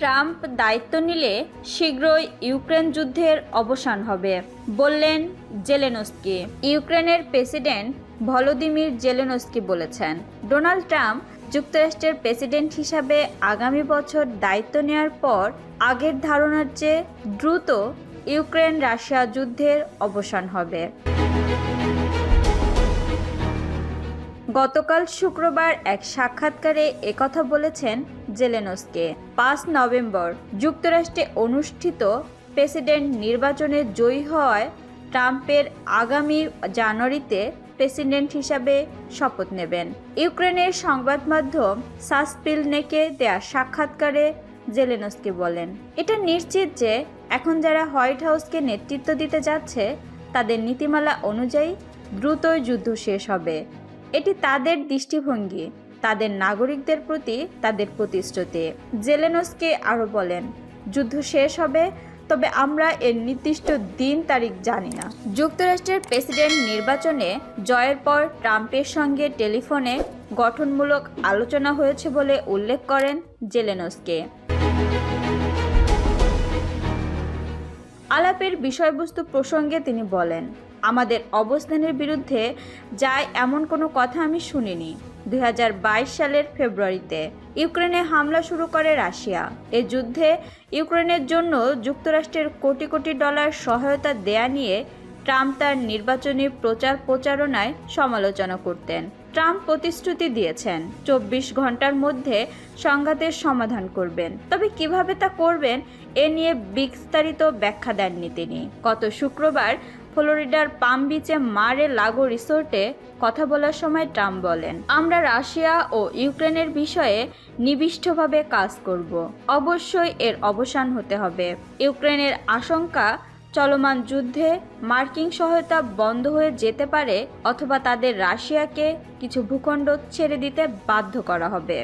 Trump দায়িত্ব নিলে শীঘ্রই ইউক্রেন যুদ্ধের অবসান হবে, বললেন জেলেনস্কি। ইউক্রেনের প্রেসিডেন্ট ভলোদিমির জেলেনস্কি বলেছেন, ডোনাল্ড ট্রাম্প যুক্তরাষ্ট্রের প্রেসিডেন্ট হিসাবে আগামী বছর দায়িত্ব নেওয়ার পর আগের ধারণার চেয়ে দ্রুত ইউক্রেন রাশিয়া যুদ্ধের অবসান হবে। গতকাল শুক্রবার এক সাক্ষাৎকারে একথা বলেছেন জেলেনস্কে, পাঁচ নভেম্বর, যুক্তরাষ্ট্রে অনুষ্ঠিত প্রেসিডেন্ট নির্বাচনে জয়ী হওয়ায় ট্রাম্পের আগামী জানুয়ারিতে প্রেসিডেন্ট হিসাবে শপথ নেবেন। ইউক্রেনের সংবাদ মাধ্যম সাসপিলনেকে দেয়া সাক্ষাৎকারে জেলেনস্কি বলেন, এটা নিশ্চিত যে এখন যারা হোয়াইট হাউসকে নেতৃত্ব দিতে যাচ্ছে, তাদের নীতিমালা অনুযায়ী দ্রুতই যুদ্ধ শেষ হবে। এটি তাদের দৃষ্টিভঙ্গি। তাদের নাগরিকদের প্রতি তাদের প্রতিশ্রুতি। জেলেনস্কে আরও বলেন, যুদ্ধ শেষ হবে, তবে আমরা এর নির্দিষ্ট দিন, তারিখ জানি না। যুক্তরাষ্ট্রের প্রেসিডেন্ট নির্বাচনে জয়ের পর ট্রাম্পের সঙ্গে টেলিফোনে গঠনমূলক আলোচনা হয়েছে বলে উল্লেখ করেন জেলেনস্কে। আলাপের বিষয়বস্তু প্রসঙ্গে তিনি বলেন, আমাদের অবস্থানের বিরুদ্ধে যায় এমন কোনো কথা আমি শুনিনি। দু হাজার বাইশ সালের ফেব্রুয়ারিতে ইউক্রেনে হামলা শুরু করে রাশিয়া। এ যুদ্ধে ইউক্রেনের জন্য যুক্তরাষ্ট্রের কোটি কোটি ডলার সহায়তা দেয়া নিয়ে ট্রাম্প তার নির্বাচনী প্রচার প্রচারণায় সমালোচনা করতেন। ট্রাম্প প্রতিশ্রুতি দিয়েছেন, চব্বিশ ঘণ্টার মধ্যে সংঘাতের সমাধান করবেন। তবে কীভাবে তা করবেন, এ নিয়ে বিস্তারিত ব্যাখ্যা দেননি তিনি। গত শুক্রবার ফ্লোরিডার পাম বিচে মারে লাগো রিসোর্টে কথা বলার সময় ট্রাম্প বলেন, আমরা রাশিয়া ও ইউক্রেনের বিষয়ে নিবিষ্টভাবে কাজ করব। অবশ্যই এর অবসান হতে হবে। ইউক্রেনের আশঙ্কা চলমান যুদ্ধে মার্কিন সহায়তা বন্ধ হয়ে যেতে পারে অথবা তাদের রাশিয়াকে কিছু ভূখণ্ড ছেড়ে দিতে বাধ্য করা হবে।